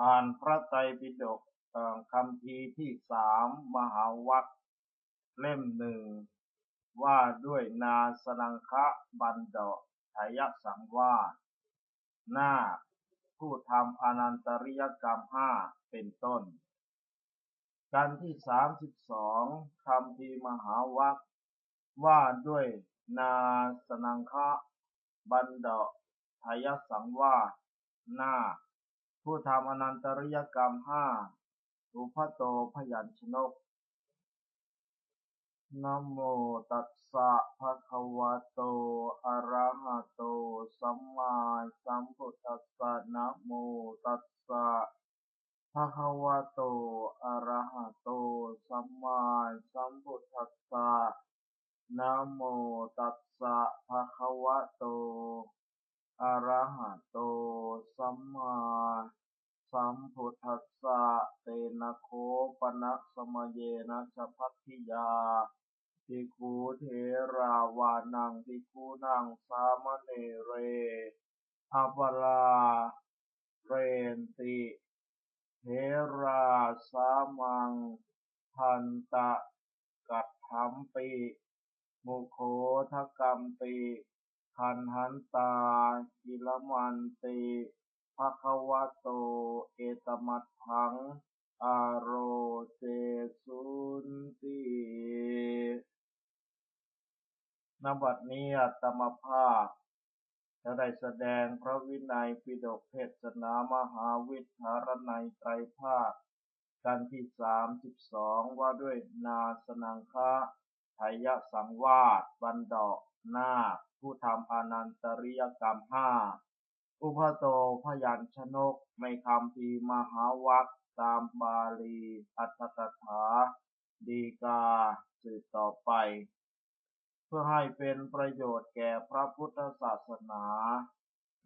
อ่านพระไตรปิฎกคำพีที่สามมหาวัคเล่มหนึ่ง ว่าด้วยนาสนังคะบันดาทายสังวาสหน้าผู้ทำอนันตริยกรรมห้าเป็นต้นกันที่สามสิบสองคำพีมหาวัคว่าด้วยนาสนังคะบันดาทายสังวาสหน้า ผู้ทำอนันตริยกรรมห้าอุพโตพยัญชนกนโมตัสสะภะคะวะโต อะระหะโต สัมมาสัมพุทธัสสะนะโมตัสสะภะคะวะโตอะระหะโตสัมมาสัมพุทธัสสะนะโมตัสสะภะคะวะโตอะระหะโตสัมมาสัมพุทธัสสะเตนะโคปนะสมเยนะสั พพิยาภิกขุเทราวานังภิกขุนังสามเณเรอัปลาเรนติเทราสามังทันตะกัตถัมปิมุโคทกัมปิคันหันตากิลมันติภะคะวะโต เอตมัตถัง อโรเจสุนตินบัดนี้อัตมภาพจะได้แสดงพระวินัยปิฎกเทศนามหาวิทารนัยไตรภาคกันที่สามสิบสองว่าด้วยนาสนังคะไทยสังวาสบันดานาผู้ทำอนันตริยกรรมห้าอุพโตพยัญชนกไม่คำพีมหาวัค ตามบาลีอัตถกถาดีกาสืบต่อไป เพื่อให้เป็นประโยชน์แก่พระพุทธศาสนา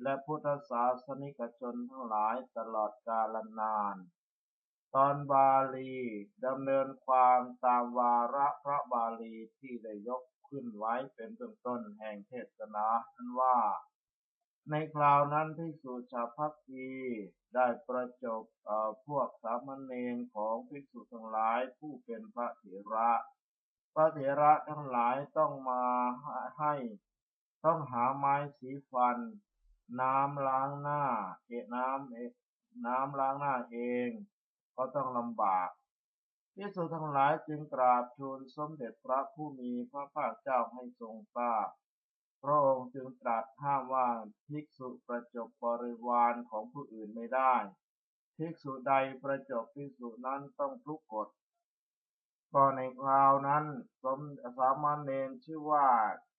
และพุทธศาสนิกชนทั้งหลายตลอดกาลนาน ตอนบาลีดำเนินความตามวาระพระบาลีที่ได้ยกขึ้นไว้เป็นเบื้องต้นแห่งเทศนานั้นว่า ในคราวนั้นภิกษุชาพักคีได้ประจบพวกสามเณรของภิกษุทั้งหลายผู้เป็นพระเถระ พระเถระทั้งหลายต้องมาให้ ต้องหาไม้สีฟัน น้ำล้างหน้า เอน้ำเอน้ำล้างหน้าเอง ก็ต้องลำบากภิกษุทั้งหลายจึงกราบทูลสมเด็จพระผู้มีพระภาคเจ้าให้ทรงทราบ พระองค์จึงตรัสห้ามว่าภิกษุประจบบริวารของผู้อื่นไม่ได้ ภิกษุใดประจบภิกษุนั้นต้องทุกกฎก็ในคราวนั้นสมสามเณรชื่อว่า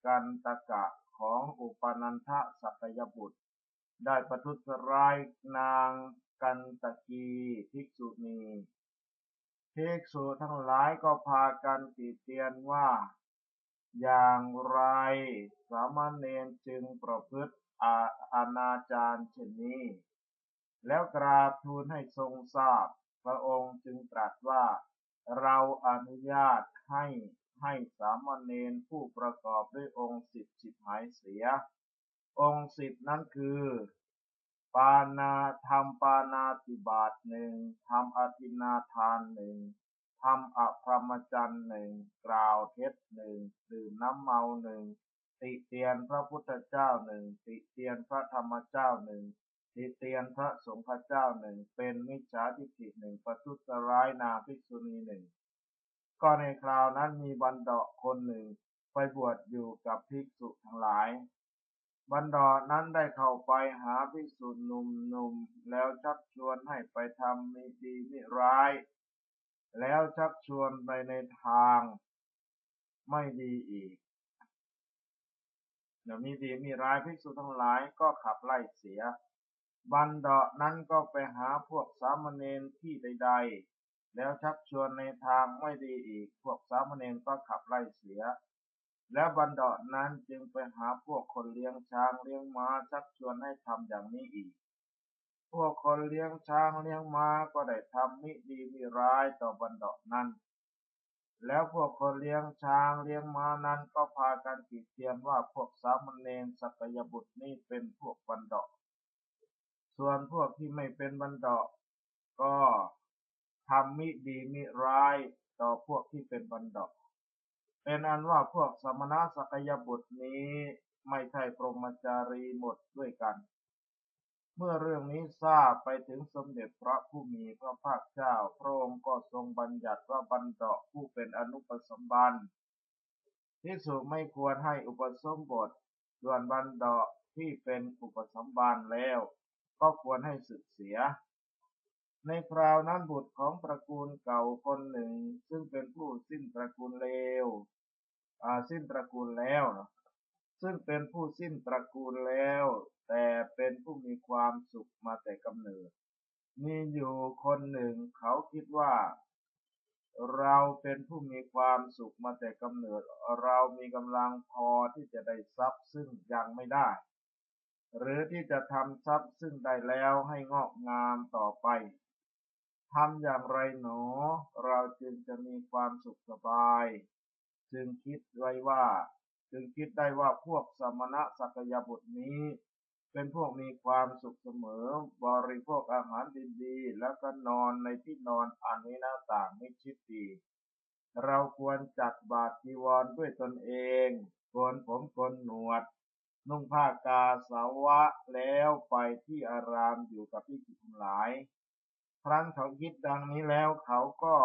กันตะกะของอุปนันทสักยบุตร ได้ประทุษร้ายนางกันตะกีภิกษุณีภิกษุทั้งหลายก็พากันติเตียนว่า อย่างไร สามเณรจึงประพฤติอาณาจารเช่นนี้ แล้วกราบทูลให้ทรงทราบ พระองค์จึงตรัสว่า เราอนุญาตให้ให้สามเณรผู้ประกอบด้วยองค์สิบสิบหายเสีย องค์สิบนั้นคือ ปานาธรรมปานาติบาตหนึ่งทำอธินาทานหนึ่ง ทำอภรมจันหนึ่งกล่าวเท็จหนึ่งดื่มน้ำเมาหนึ่งติเตียนพระพุทธเจ้าหนึ่งติเตียนพระธรรมเจ้าหนึ่งติเตียนพระสงฆ์เจ้าหนึ่งเป็นมิจฉาทิฏฐิหนึ่งประทุษร้ายนาภิกษุณีหนึ่งก็ในคราวนั้นมีบันดาคนหนึ่งไปบวชอยู่กับภิกษุทั้งหลายบันดานั้นได้เข้าไปหาภิกษุหนุ่มๆแล้วชักชวนให้ไปทำมีดีมิร้าย แล้วชักชวนไปในทางไม่ดีอีกเดี๋ยวมีดีมีร้ายภิกษุทั้งหลายก็ขับไล่เสีย บันดานั้นก็ไปหาพวกสามเณรที่ใด ๆ แล้วชักชวนในทางไม่ดีอีก พวกสามเณรก็ขับไล่เสีย แล้วบันดานั้นจึงไปหาพวกคนเลี้ยงช้างเลี้ยงม้าชักชวนให้ทำอย่างนี้อีก พวกคนเลี้ยงช้างเลี้ยงม้าก็ได้ทำมิดีมิร้ายต่อบันดานั้น แล้วพวกคนเลี้ยงช้างเลี้ยงม้านั้นก็พากันติเตียนว่าพวกสามเณรสักยบุตรนี่เป็นพวกบันดาส่วนพวกที่ไม่เป็นบันดาก็ทำมิดีมิร้ายต่อพวกที่เป็นบันดาเป็นอันว่าพวกสมณะสักยบุตรนี้ไม่ใช่พรหมจารีหมดด้วยกัน เมื่อเรื่องนี้ทราบไปถึงสมเด็จพระผู้มีพระภาคเจ้า พระองค์ก็ทรงบัญญัติว่าบรรดาผู้เป็นอนุปสมบันที่สุไม่ควรให้อุปสมบท ส่วนบรรดาที่เป็นอุปสมบันแล้ว ก็ควรให้สึกเสีย ในคราวนั้นบุตรของตระกูลเก่าคนหนึ่ง ซึ่งเป็นผู้สิ้นตระกูลเลวสิ้นตระกูลแล้ว ซึ่งเป็นผู้สิ้นตระกูลแล้ว แต่เป็นผู้มีความสุขมาแต่กำเนิด มีอยู่คนหนึ่งเขาคิดว่า เราเป็นผู้มีความสุขมาแต่กำเนิด เรามีกำลังพอที่จะได้ทรัพย์ซึ่งยังไม่ได้ หรือที่จะทำทรัพย์ซึ่งได้แล้วให้งอกงามต่อไปทำอย่างไรหนอ เราจึงจะมีความสุขสบาย จึงคิดไว้ว่า จึงคิดได้ว่าพวกสมณะสักยบุตรนี้ เป็นพวกมีความสุขเสมอ บริโภคอาหารดีๆ แล้วก็นอนในที่นอนอันนี้หน้าต่างไม่ชิดดี เราควรจัดบาตรจีวรด้วยตนเองโกนผมโกนหนวด นุ่งผ้ากาสาวะแล้วไปที่อารามอยู่กับพี่จิตทั้งหลาย ครั้นเขาคิดดังนี้แล้วเขาก็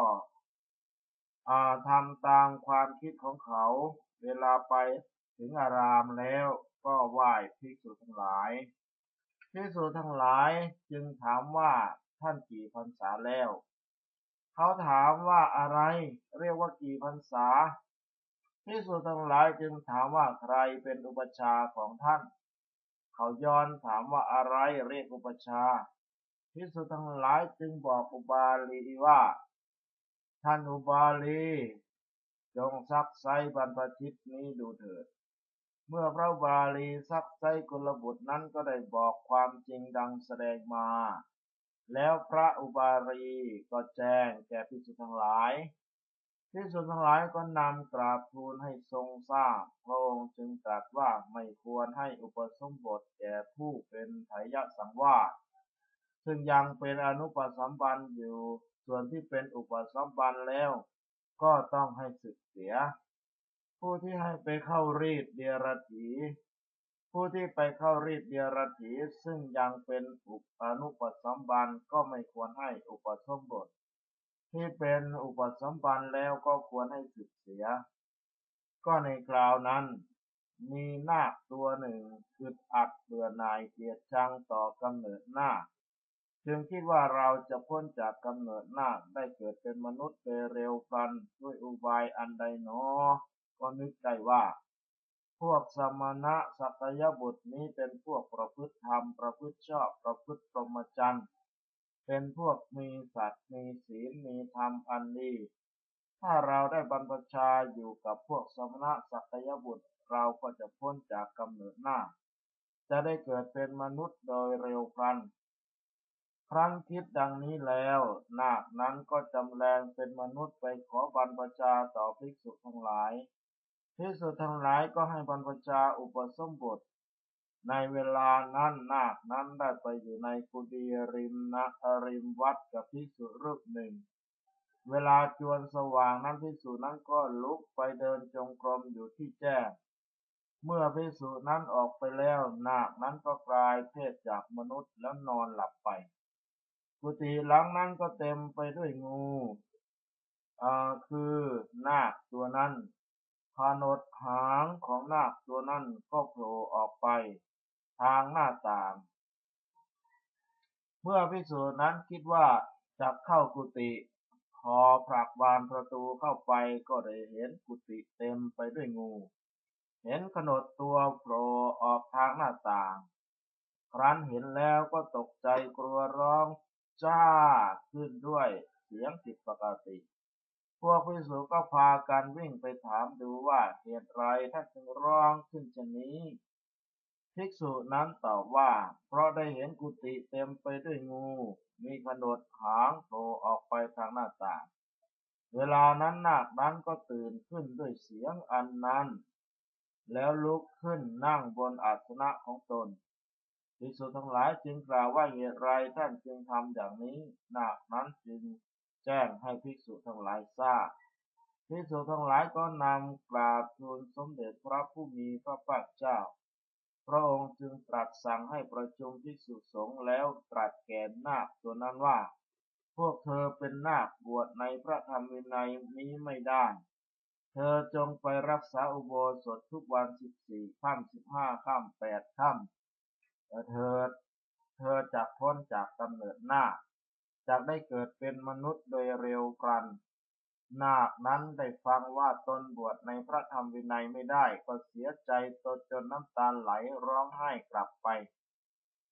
ทำตามความคิดของเขา เวลาไปถึงอารามแล้ว ก็ไหว้ภิกษุทั้งหลายภิกษุทั้งหลายจึงถามว่าท่านกี่พรรษาแล้ว เขาถามว่าอะไร เรียกว่ากี่พรรษาภิกษุทั้งหลายจึงถามว่าใครเป็นอุปชาของท่าน เขาย้อนถามว่าอะไรเรียกอุปชาภิกษุทั้งหลายจึงบอกอุบาลีว่า ท่านอุบาลี จงซักไซบรรพชิตนี้ดูเถิด เมื่อพระบาลีซักไซกลบุตรนั้นก็ได้บอกความจริงดังแสดงมา แล้วพระอุบาลีก็แจ้งแก่พิสุทั้งหลายพิสุทั้งหลายก็นำกราบทูลให้ทรงทราบพระองค์จึงตรัสว่าไม่ควรให้อุปสมบทแก่ผู้เป็นไถยสังวาสซึ่งยังเป็นอนุปสัมบันอยู่ส่วนที่เป็นอุปสมบันแล้ว ก็ต้องให้สึกเสีย ผู้ที่ให้ไปเข้ารีดเดียรถี ผู้ที่ไปเข้ารีดเดียรถี ซึ่งยังเป็นอุปนุปสมบันก็ไม่ควรให้อุปสมบท ที่เป็นอุปสมบันแล้วก็ควรให้สึกเสีย ก็ในคราวนั้น มีนาคตัวหนึ่งอึดอัดเบื่อหน่ายเกียดชังต่อกำเนิดนาคจึงคิดว่าเราจะพ้นจากกำเนิดนาคได้เกิดเป็นมนุษย์โดยเร็วพลันด้วยอุบายอันใดหนอ ก็นึกได้ว่า พวกสมณะสักยบุตรนี้เป็นพวกประพฤติธรรม ประพฤติชอบ ประพฤติพรมจรรย์ เป็นพวกมีสัตว์มีศีล มีธรรมอันดี ถ้าเราได้บรรพชาอยู่กับพวกสมณะสักยบุตร เราก็จะพ้นจากกำเนิดหน้า จะได้เกิดเป็นมนุษย์โดยเร็วพลันครั้นคิดดังนี้แล้วนาคนั้นก็จำแรงเป็นมนุษย์ไปขอบรรพชาต่อภิกษุทั้งหลาย ภิกษุทั้งหลายก็ให้บรรพชาอุปสมบท ในเวลานั้นนาคนั้นได้ไปอยู่ในกุฏิริมนะริมวัดกับภิกษุรูปหนึ่ง เวลาจวนสว่างนั้นภิกษุนั้นก็ลุกไปเดินจงกรมอยู่ที่แจ้งเมื่อภิกษุนั้นออกไปแล้วนาคนั้นก็กลายเพศจากมนุษย์แล้วนอนหลับไป กุฏิหลังนั้นก็เต็มไปด้วยงูอ่าคือนาคตัวนั้น พานดหางของนาคตัวนั้นก็โผล่ออกไปทางหน้าต่าง เมื่อพิสูจน์นั้นคิดว่าจะเข้ากุฏิพอผลักบานประตูเข้าไปก็ได้เห็นกุฏิเต็มไปด้วยงู เห็นขนดตัวโผล่ออกทางหน้าต่าง ครั้นเห็นแล้วก็ตกใจกลัวร้องจ้าขึ้นด้วยเสียงผิดปกติ พวกพิสุก็พากันวิ่งไปถามดูว่าเหตุไรท่านจึงร้องขึ้นเช่นนี้ ภิกษุนั้นตอบว่า เพราะได้เห็นกุฏิเต็มไปด้วยงู มีขนดหางโผล่ออกไปทางหน้าต่าง เวลานั้นนาคนั้นก็ตื่นขึ้นด้วยเสียงอันนั้น แล้วลุกขึ้นนั่งบนอาสนะของตนภิกษุทั้งหลายจึงกล่าวว่าเหตุไรท่านจึงทำอย่างนี้นาคนั้นจึง แจ้งให้ภิกษุทั้งหลายทราบภิกษุทั้งหลายก็นำกราบทูลสมเด็จพระผู้มีพระภาคเจ้า พระองค์จึงตรัสสั่งให้ประชุมภิกษุสงฆ์แล้วตรัสแก่นาคตัวนั้นว่า พวกเธอเป็นนาคบวชในพระธรรมวินัยนี้ไม่ได้ เธอจงไปรักษาอุโบสถทุกวันสิบสี่ค่ำสิบห้าค่ำแปดค่ำเธอเธอจากพ้นจากกำเนิดนาค จากได้เกิดเป็นมนุษย์โดยเร็วกรัน นาคนั้นได้ฟังว่าตนบวชในพระธรรมวินัยไม่ได้ก็เสียใจตนจนน้ำตาไหลร้องไห้กลับไป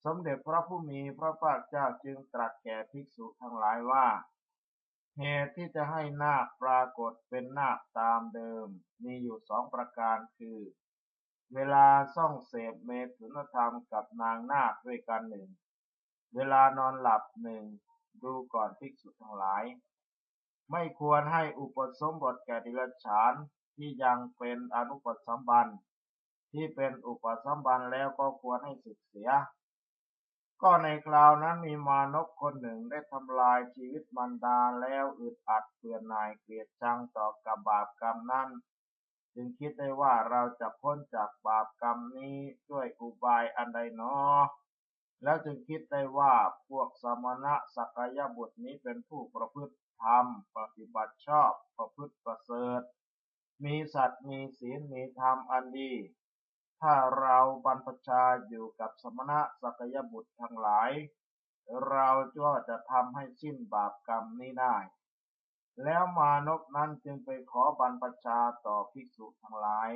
สมเด็จพระผู้มีพระภาคเจ้าจึงตรัสแก่ภิกษุทั้งหลายว่าเหตุที่จะให้นาคปรากฏเป็นนาคตามเดิม มีอยู่สองประการคือ เวลาส่องเสพเมตุนธรรมกับนางนาคด้วยกันหนึ่ง เวลานอนหลับหนึ่ง ดูก่อนภิกษุทั้งหลาย ไม่ควรให้อุปสมบทแก่ดิลฉานที่ยังเป็นอนุปสมบันที่เป็นอุปสมบันแล้วก็ควรให้สึกเสีย ก็ในคราวนั้นมีมานพคนหนึ่งได้ทำลายชีวิตมันดาแล้วอึดอัดเปื่อนนายเกลียดชังต่อกับบาปกรรมนั้นจึงคิดได้ว่าเราจะพ้นจากบาปกรรมนี้ด้วยอุบายอันใดเนาะ แล้วจึงคิดได้ว่าพวกสมณะสักยบุตรนี้เป็นผู้ประพฤติธรรม ปฏิบัติชอบ ประพฤติประเสริฐ มีสัตว์มีศีลมีธรรมอันดี ถ้าเราบรรพชาอยู่กับสมณะสักยบุตรทั้งหลาย เราก็จะทำให้สิ้นบาปกรรมนี้ได้ แล้วมานพนั้นจึงไปขอบรรพชาต่อภิกษุทั้งหลาย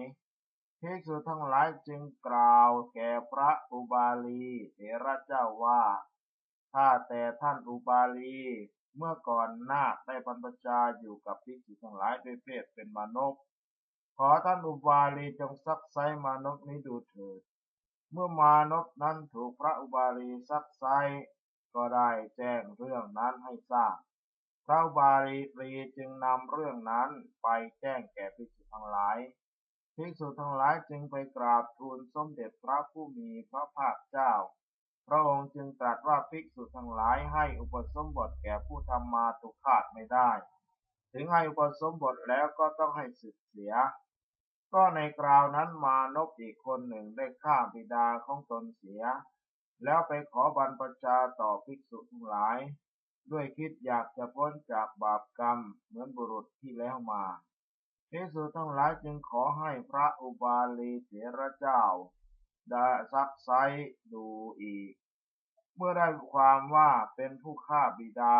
ภิกษุทั้งหลายจึงกล่าวแก่พระอุบาลีเถระเจ้าว่า ถ้าแต่ท่านอุบาลี เมื่อก่อนนาคได้บรรพชาอยู่กับภิกษุทั้งหลายด้วยเพศเป็นมนุษย์ ขอท่านอุบาลีจงซักไซมานพนี้ดูเถิด เมื่อมานพนั้นถูกพระอุบาลีซักไซก็ได้แจ้งเรื่องนั้นให้ทราบพระอุบาลีจึงนำเรื่องนั้นไปแจ้งแก่ภิกษุทั้งหลาย ภิกษุทั้งหลายจึงไปกราบทูลสมเด็จพระผู้มีพระภาคเจ้า พระองค์จึงตรัสว่าภิกษุทั้งหลายให้อุปสมบทแก่ผู้ทำมาตุคาตไม่ได้ ถึงให้อุปสมบทแล้วก็ต้องให้สึกเสีย ก็ในคราวนั้นมานพอีกคนหนึ่งได้ฆ่าบิดาของตนเสีย แล้วไปขอบรรพชาต่อภิกษุทั้งหลาย ด้วยคิดอยากจะพ้นจากบาปกรรมเหมือนบุรุษที่แล้วมา ภิกษุทั้งหลายจึงขอให้พระอุบาลีเถระเจ้า ได้ซักไซดูอีก เมื่อได้ความว่าเป็นผู้ฆ่าบิดา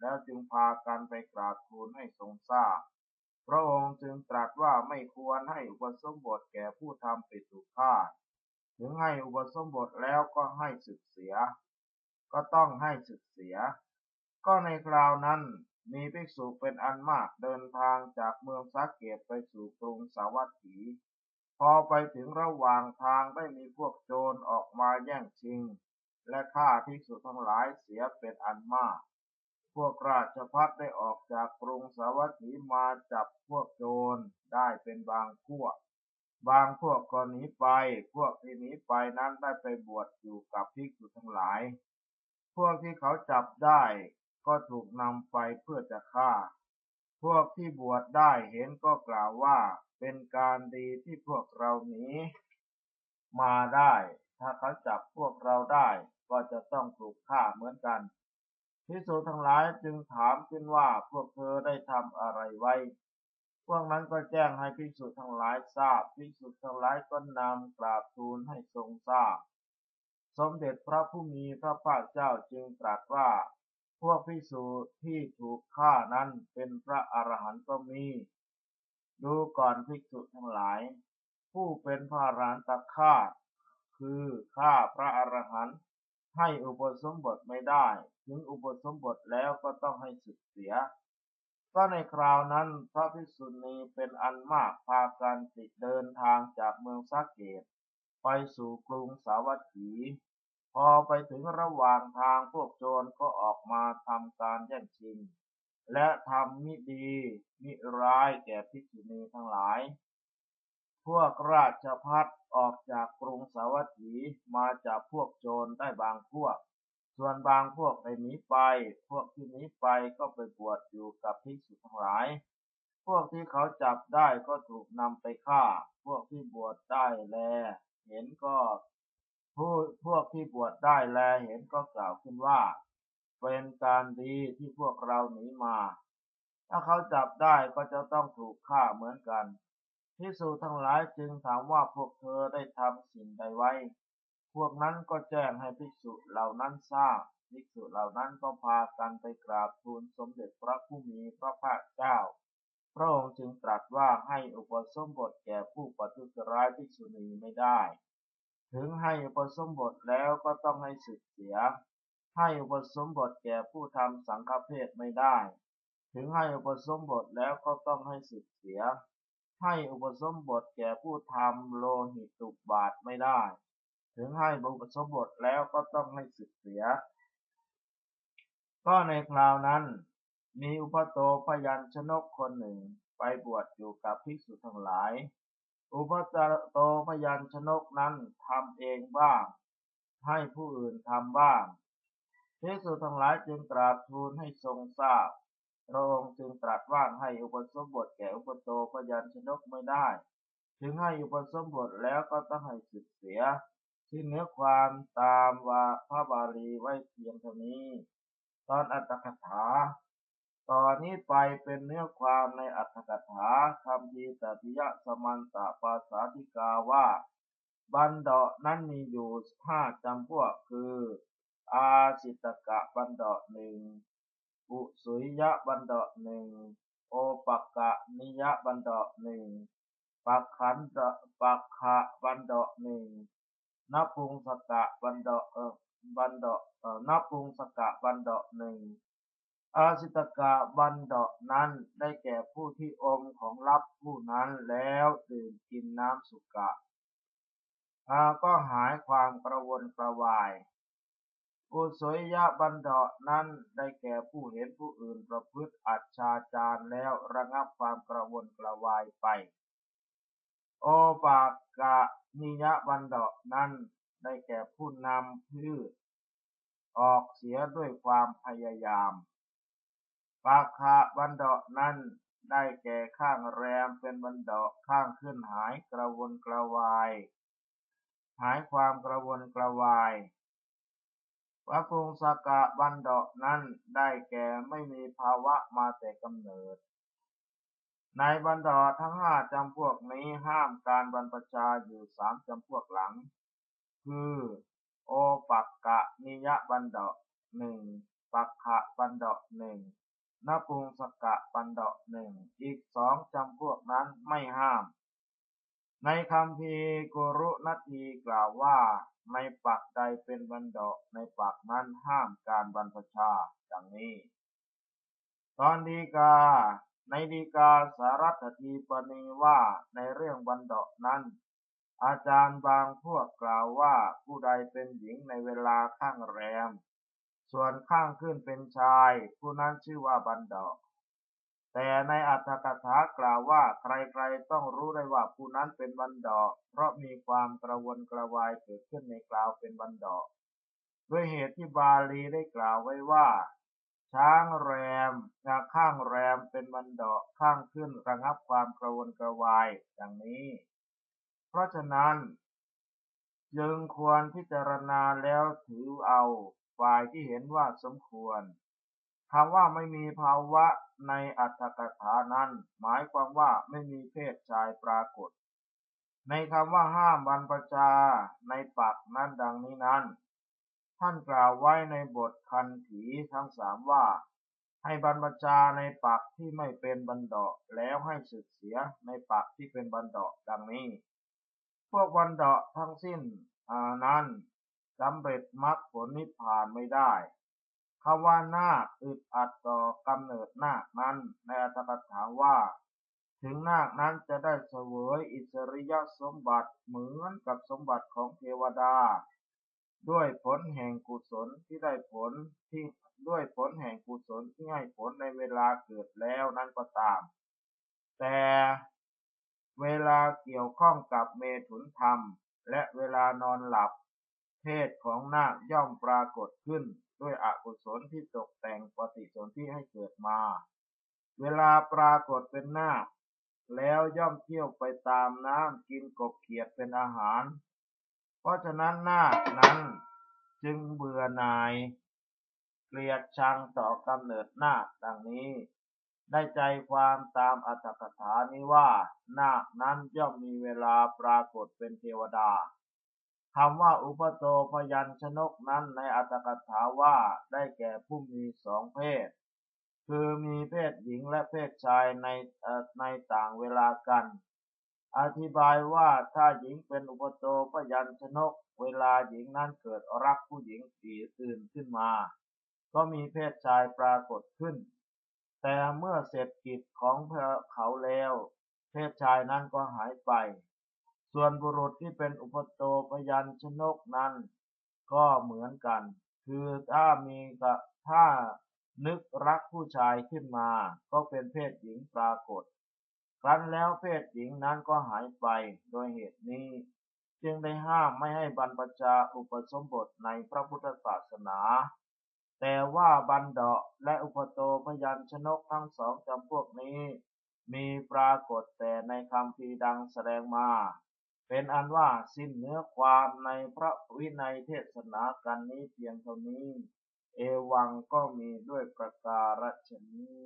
แล้วจึงพากันไปกราบทูลให้ทรงทราบพระองค์จึงตรัสว่าไม่ควรให้อุปสมบทแก่ผู้ทำปิตุฆาตถึงให้อุปสมบทแล้วก็ให้สึกเสีย ก็ต้องให้สึกเสีย ก็ในคราวนั้น มีภิกษุเป็นอันมากเดินทางจากเมืองสักเกตไปสู่กรุงสาวัตถี พอไปถึงระหว่างทางได้มีพวกโจรออกมาแย่งชิง และฆ่าภิกษุทั้งหลายเสียเป็นอันมาก พวกราชพัฒได้ออกจากกรุงสาวัตถีมาจับพวกโจรได้เป็นบางพวก บางพวกก็หนีไป พวกที่หนีไปนั้นได้ไปบวชอยู่กับภิกษุทั้งหลาย พวกที่เขาจับได้ ก็ถูกนำไปเพื่อจะฆ่า พวกที่บวชได้เห็นก็กล่าวว่าเป็นการดีที่พวกเราหนีมาได้ ถ้าเขาจับพวกเราได้ก็จะต้องถูกฆ่าเหมือนกันพิสูจทั้งหลายจึงถามขึ้นว่าพวกเธอได้ทำอะไรไว้ พวกนั้นก็แจ้งให้พิสุทั้งหลายทราบพิสุทั้งหลายก็นำกราบทูลให้ทรงทราบ สมเด็จพระผู้มีพระภาคเจ้าจึงตรัสว่า พวกพิสูจที่ถูกฆ่านั้นเป็นพระอรหันต์ก็มี ดูก่อนภิกษุทั้งหลาย ผู้เป็นพระอรหันตฆ่าคือฆ่าพระอรหันต์ให้อุปสมบทไม่ได้ ถึงอุปสมบทแล้วก็ต้องให้สึกเสีย ก็ในคราวนั้นพระภิกษุณีเป็นอันมากพากันติดเดินทางจากเมืองสักเกต ไปสู่กรุงสาวัตถี พอไปถึงระหว่างทางพวกโจรก็ออกมาทำการแย่งชิง และทำมิดีมิร้ายแก่ภิกษุณีทั้งหลาย พวกราชพัฒออกจากกรุงสาวัตถีมาจากพวกโจรได้บางพวก ส่วนบางพวกได้หนีไป พวกที่หนีไปก็ไปบวชอยู่กับภิกษุทั้งหลาย พวกที่เขาจับได้ก็ถูกนำไปฆ่า พวกที่บวชได้แล เห็นก็ ผู้พวกที่บวชได้แลเห็นก็กล่าวขึ้นว่า เป็นการดีที่พวกเราหนีมา ถ้าเขาจับได้ก็จะต้องถูกฆ่าเหมือนกันภิกษุทั้งหลายจึงถามว่าพวกเธอได้ทำสิ่งใดไว้ พวกนั้นก็แจ้งให้ภิกษุเหล่านั้นทราบภิกษุเหล่านั้นก็พากันไปกราบทูลสมเด็จพระผู้มีพระภาคเจ้า พระองค์จึงตรัสว่าให้อุปสมบทแก่ผู้ปฏิสร้ายภิกษุณีไม่ได้ ถึงให้อุปสมบทแล้วก็ต้องให้สึกเสีย ให้อุปสมบทแก่ผู้ทำสังฆเพศไม่ได้ ถึงให้อุปสมบทแล้วก็ต้องให้สึกเสีย ให้อุปสมบทแก่ผู้ทำโลหิตุบาทไม่ได้ ถึงให้อุปสมบทแล้วก็ต้องให้สึกเสีย ก็ในคราวนั้น มีอุปโตพยัญชนกคนหนึ่งไปบวชอยู่กับภิกษุทั้งหลาย อุปโตพยัญชนกนั้นทำเองบ้าง ให้ผู้อื่นทำบ้างภิกษุทั้งหลายจึงกราบทูลให้ทรงทราบพระองค์จึงตรัสว่าให้อุปสมบทแก่อุปโตพยัญชนกไม่ได้ ถึงให้อุปสมบทแล้วก็ต้องให้สึกเสียที่เนื้อความตามว่าพระบาลีไว้เพียงเท่านี้ ตอนอัตถกถา ตอนนี้ไปเป็นเนื้อความในอัตถกถาคำพีตติยะสมันตปาสาธิกาว่า บันดานั้นมีอยู่ห้าจำพวกคือ อาสิตกะบันดาหนึ่งอุสุยยะบันดาหนึ่งโอปักกะนิยะบันดาหนึ่งปักขันดะปักขะบันดาหนึ่งนปุงสกะบันดาเออบันดาเออนปุงสกะบันดาหนึ่ง อาสิตกะบันดานั้น ได้แก่ผู้ที่อมของรับผู้นั้นแล้วดื่มกินน้ำสุกะอาก็หายความกระวนกระวายกุศลยะบันดานั้น ได้แก่ผู้เห็นผู้อื่นประพฤติอัจฉาจารแล้วระงับความกระวนกระวายไป โอปากกะนิยะบันดานั้น ได้แก่ผู้นำพืชออกเสียด้วยความพยายาม ปากขะบันดานั้นได้แก่ข้างแรมเป็นบันดาข้างขึ้นหายกระวนกระวาย หายความกระวนกระวายพระพุงสกะบันดานั้นได้แก่ไม่มีภาวะมาแต่กำเนิด ในบรรดาทั้งห้าจำพวกนี้ห้ามการบรรพชาอยู่สามจำพวกหลัง คือ โอปักกะนิยบันดาหนึ่งปักขะบันดาหนึ่ง นปุงสกะบันดาหนึ่งอีกสองจำพวกนั้นไม่ห้าม ในคำพีกุรุนาทีกล่าวว่า ในปักใดเป็นบันดาในปักนั้นห้ามการบรรพชาดังนี้ ตอนดีกา ในดีกาสารัตถีปณีว่าในเรื่องบันดานั้นอาจารย์บางพวกกล่าวว่าผู้ใดเป็นหญิงในเวลาข้างแรม ส่วนข้างขึ้นเป็นชาย ผู้นั้นชื่อว่าบันดาแต่ในอัตถกถากล่าวว่าใครๆต้องรู้ได้ว่าผู้นั้นเป็นบันดาเพราะมีความกระวนกระวายเกิดขึ้นในกล่าวเป็นบันดาด้วยเหตุที่บาลีได้กล่าวไว้ว่า ช้างแรมจาข้างแรมเป็นบันดาข้างขึ้นระงับความกระวนกระวายอย่างนี้ เพราะฉะนั้น จึงควรพิจารณาแล้วถือเอา ฝ่ายที่เห็นว่าสมควรคำว่าไม่มีภาวะในอัตถกถานั้น หมายความว่าไม่มีเพศชายปรากฏ ในคำว่าห้ามบรรพชาในปักนั้นดังนี้นั้น ท่านกล่าวไว้ในบทคันถีทั้งสามว่า ให้บรรพชาในปักที่ไม่เป็นบรรดาแล้วให้สึกเสียในปักที่เป็นบรรดาดังนี้ พวกบรรดาทั้งสิ้นนั้น สำเร็จมรรคผลนิพพานไม่ได้คำว่านาคอึดอัดต่อกำเนิดนาคนั้นในอัตถกถาว่า ถึงนาคนั้นจะได้เสวยอิสริยสมบัติเหมือนกับสมบัติของเทวดา ด้วยผลแห่งกุศลที่ได้ผลที่ด้วยผลแห่งกุศลที่ให้ผลในเวลาเกิดแล้วนั้นก็ตาม แต่เวลาเกี่ยวข้องกับเมถุนธรรม และเวลานอนหลับ เพศของนาคย่อมปรากฏขึ้นด้วยอกุศลที่ตกแต่งปฏิสนธิให้เกิดมา เวลาปรากฏเป็นนาค แล้วย่อมเที่ยวไปตามน้ำกินกบเขียดเป็นอาหาร เพราะฉะนั้นนาคนั้นจึงเบื่อหน่าย เกลียดชังต่อกำเนิดนาคดังนี้ ได้ใจความตามอัตถกถานี้ว่า นาคนั้นย่อมมีเวลาปรากฏเป็นเทวดา คำว่าอุปโตพยัญชนกนั้นในอัตถกถาว่าได้แก่ผู้มีสองเพศ คือมีเพศหญิงและเพศชายในในต่างเวลากัน อธิบายว่าถ้าหญิงเป็นอุปโตพยัญชนก เวลาหญิงนั้นเกิดรักผู้หญิงสีอื่นขึ้นมา ก็มีเพศชายปรากฏขึ้น แต่เมื่อเสร็จกิจของเขาแล้ว เพศชายนั้นก็หายไป ส่วนบุรุษที่เป็นอุปโตพยัญชนกนั้น ก็เหมือนกัน คือถ้ามีกับถ้านึกรักผู้ชายขึ้นมา ก็เป็นเพศหญิงปรากฏ ครั้นแล้วเพศหญิงนั้นก็หายไปโดยเหตุนี้ จึงได้ห้ามไม่ให้บรรพชาอุปสมบทในพระพุทธศาสนา แต่ว่าบันดาและอุปโตพยัญชนกทั้งสองจำพวกนี้ มีปรากฏแต่ในคำพีดังแสดงมา เป็นอันว่าสิ้นเนื้อความในพระวินัยเทศนากันนี้เพียงเท่านี้ เอวังก็มีด้วยประการฉนี้